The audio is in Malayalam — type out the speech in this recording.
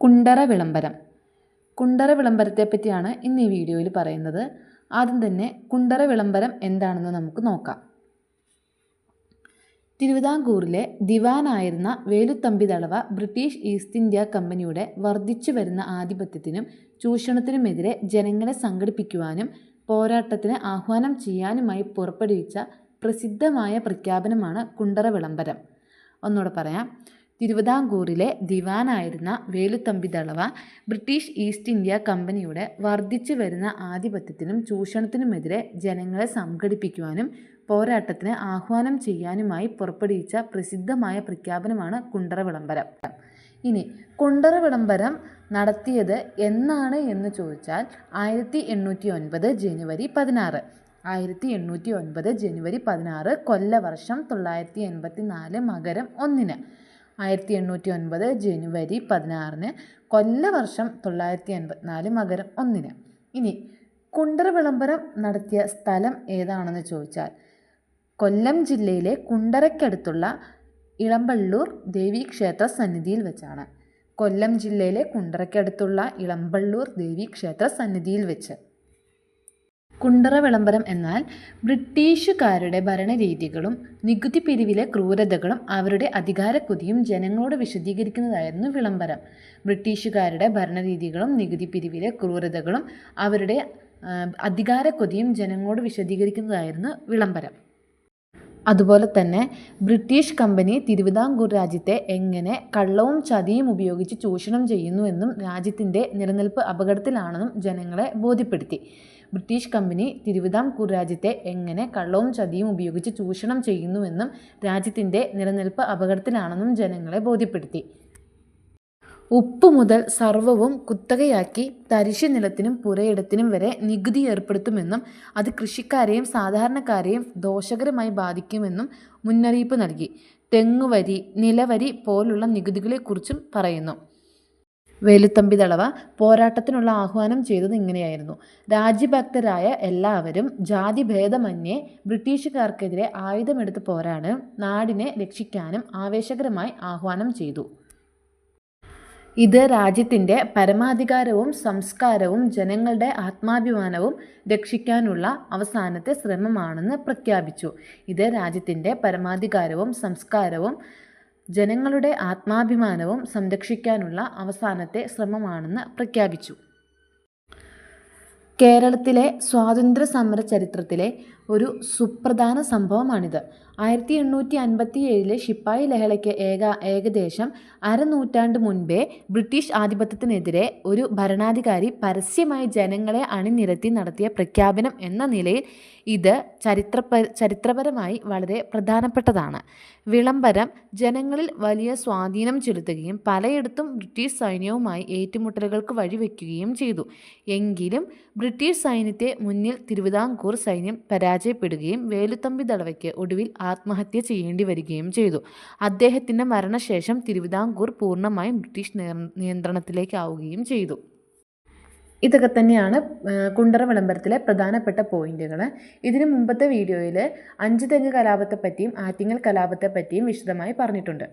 കുണ്ടറ വിളംബരം. കുണ്ടറ വിളംബരത്തെ പറ്റിയാണ് ഇന്ന് ഈ വീഡിയോയിൽ പറയുന്നത്. ആദ്യം തന്നെ കുണ്ടറ വിളംബരം എന്താണെന്ന് നമുക്ക് നോക്കാം. തിരുവിതാംകൂറിലെ ദിവാനായിരുന്ന Veluthampi Dalawa British East India കമ്പനിയുടെ വർദ്ധിച്ചു വരുന്ന ആധിപത്യത്തിനും ചൂഷണത്തിനുമെതിരെ ജനങ്ങളെ സംഘടിപ്പിക്കുവാനും പോരാട്ടത്തിന് ആഹ്വാനം ചെയ്യാനുമായി പുറപ്പെടുവിച്ച പ്രസിദ്ധമായ പ്രഖ്യാപനമാണ് കുണ്ടറ വിളംബരം. ഒന്നുകൂടെ പറയാം. തിരുവിതാംകൂറിലെ ദിവാനായിരുന്ന Veluthampi Dalawa British East India കമ്പനിയുടെ വർദ്ധിച്ചു വരുന്ന ആധിപത്യത്തിനും ചൂഷണത്തിനുമെതിരെ ജനങ്ങളെ സംഘടിപ്പിക്കുവാനും പോരാട്ടത്തിന് ആഹ്വാനം ചെയ്യാനുമായി പുറപ്പെടുവിച്ച പ്രസിദ്ധമായ പ്രഖ്യാപനമാണ് കുണ്ടറ വിളംബരം. ഇനി കുണ്ടറ വിളംബരം നടത്തിയത് എന്നാണ് എന്ന് ചോദിച്ചാൽ ആയിരത്തി എണ്ണൂറ്റി ഒൻപത് ജനുവരി പതിനാറ്. ആയിരത്തി എണ്ണൂറ്റി ഒൻപത് ജനുവരി പതിനാറ് കൊല്ലവർഷം തൊള്ളായിരത്തി എൺപത്തി നാല് മകരം ഒന്നിന്. ആയിരത്തി എണ്ണൂറ്റി ഒൻപത് ജനുവരി പതിനാറിന് കൊല്ലവർഷം തൊള്ളായിരത്തി എൺപത്തിനാല് മകരം ഒന്നിന്. ഇനി കുണ്ടറ വിളംബരം നടത്തിയ സ്ഥലം ഏതാണെന്ന് ചോദിച്ചാൽ കൊല്ലം ജില്ലയിലെ കുണ്ടറയ്ക്കടുത്തുള്ള ഇളമ്പള്ളൂർ ദേവീക്ഷേത്ര സന്നിധിയിൽ വെച്ചാണ്. കൊല്ലം ജില്ലയിലെ കുണ്ടറയ്ക്കടുത്തുള്ള ഇളമ്പള്ളൂർ ദേവീക്ഷേത്ര സന്നിധിയിൽ വെച്ച്. കുണ്ടറ വിളംബരം എന്നാൽ ബ്രിട്ടീഷുകാരുടെ ഭരണരീതികളും നികുതി പിരിവിലെ ക്രൂരതകളും അവരുടെ അധികാരക്കൊതിയും ജനങ്ങളോട് വിശദീകരിക്കുന്നതായിരുന്നു വിളംബരം. ബ്രിട്ടീഷുകാരുടെ ഭരണരീതികളും നികുതി പിരിവിലെ ക്രൂരതകളും അവരുടെ അധികാരക്കൊതിയും ജനങ്ങളോട് വിശദീകരിക്കുന്നതായിരുന്നു വിളംബരം. അതുപോലെ തന്നെ ബ്രിട്ടീഷ് കമ്പനി തിരുവിതാംകൂർ രാജ്യത്തെ എങ്ങനെ കള്ളവും ചതിയും ഉപയോഗിച്ച് ചൂഷണം ചെയ്യുന്നുവെന്നും രാജ്യത്തിന്റെ നിലനിൽപ്പ് അപകടത്തിലാണെന്നും ജനങ്ങളെ ബോധ്യപ്പെടുത്തി. ബ്രിട്ടീഷ് കമ്പനി തിരുവിതാംകൂർ രാജ്യത്തെ എങ്ങനെ കള്ളവും ചതിയും ഉപയോഗിച്ച് ചൂഷണം ചെയ്യുന്നുവെന്നും രാജ്യത്തിന്റെ നിലനിൽപ്പ് അപകടത്തിലാണെന്നും ജനങ്ങളെ ബോധ്യപ്പെടുത്തി. ഉപ്പ് മുതൽ സർവവും കുത്തകയാക്കി തരിശു നിലത്തിനും പുരയിടത്തിനും വരെ നികുതി ഏർപ്പെടുത്തുമെന്നും അത് കൃഷിക്കാരെയും സാധാരണക്കാരെയും ദോഷകരമായി ബാധിക്കുമെന്നും മുന്നറിയിപ്പ് നൽകി. തെങ്ങുവരി നിലവരി പോലുള്ള നികുതികളെക്കുറിച്ചും പറയുന്നു. വേലുത്തമ്പി ദളവ പോരാട്ടത്തിനുള്ള ആഹ്വാനം ചെയ്തത് ഇങ്ങനെയായിരുന്നു. രാജ്യഭക്തരായ എല്ലാവരും ജാതിഭേദമന്യേ ബ്രിട്ടീഷുകാർക്കെതിരെ ആയുധമെടുത്ത് പോരാടാനും നാടിനെ രക്ഷിക്കാനും ആവേശകരമായി ആഹ്വാനം ചെയ്തു. ഇത് രാജ്യത്തിന്റെ പരമാധികാരവും സംസ്കാരവും ജനങ്ങളുടെ ആത്മാഭിമാനവും രക്ഷിക്കാനുള്ള അവസാനത്തെ ശ്രമമാണെന്ന് പ്രഖ്യാപിച്ചു. ഇത് രാജ്യത്തിന്റെ പരമാധികാരവും സംസ്കാരവും ജനങ്ങളുടെ ആത്മാഭിമാനവും സംരക്ഷിക്കാനുള്ള അവസാനത്തെ ശ്രമമാണെന്ന് പ്രഖ്യാപിച്ചു. കേരളത്തിലെ സ്വാതന്ത്ര്യ സമര ചരിത്രത്തിലെ ഒരു സുപ്രധാന സംഭവമാണിത്. ആയിരത്തി എണ്ണൂറ്റി അൻപത്തി ഏഴിലെ ശിപ്പായി ലഹളയ്ക്ക് ഏക ഏകദേശം അരനൂറ്റാണ്ട് മുൻപേ ബ്രിട്ടീഷ് ആധിപത്യത്തിനെതിരെ ഒരു ഭരണാധികാരി പരസ്യമായി ജനങ്ങളെ അണിനിരത്തി നടത്തിയ പ്രഖ്യാപനം എന്ന നിലയിൽ ഇത് ചരിത്ര ചരിത്രപരമായി വളരെ പ്രധാനപ്പെട്ടതാണ്. വിളംബരം ജനങ്ങളിൽ വലിയ സ്വാധീനം ചെലുത്തുകയും പലയിടത്തും ബ്രിട്ടീഷ് സൈന്യവുമായി ഏറ്റുമുട്ടലുകൾക്ക് വഴിവെക്കുകയും ചെയ്തു. എങ്കിലും ബ്രിട്ടീഷ് സൈന്യത്തെ മുന്നിൽ തിരുവിതാംകൂർ സൈന്യം പരാജയപ്പെടുകയും വേലുത്തമ്പി ദളവയ്ക്ക് ഒടുവിൽ ആത്മഹത്യ ചെയ്യേണ്ടി വരികയും ചെയ്തു. അദ്ദേഹത്തിന്റെ മരണശേഷം തിരുവിതാംകൂർ പൂർണമായും ബ്രിട്ടീഷ് നിയന്ത്രണത്തിലേക്കാവുകയും ചെയ്തു. ഇതൊക്കെ തന്നെയാണ് കുണ്ടറ വിളംബരത്തിലെ പ്രധാനപ്പെട്ട പോയിന്റുകൾ ഇതിനു മുമ്പത്തെ വീഡിയോയിൽ അഞ്ച് തെങ്ങ് കലാപത്തെ പറ്റിയും ആറ്റിങ്ങൽ കലാപത്തെപ്പറ്റിയും വിശദമായി പറഞ്ഞിട്ടുണ്ട്.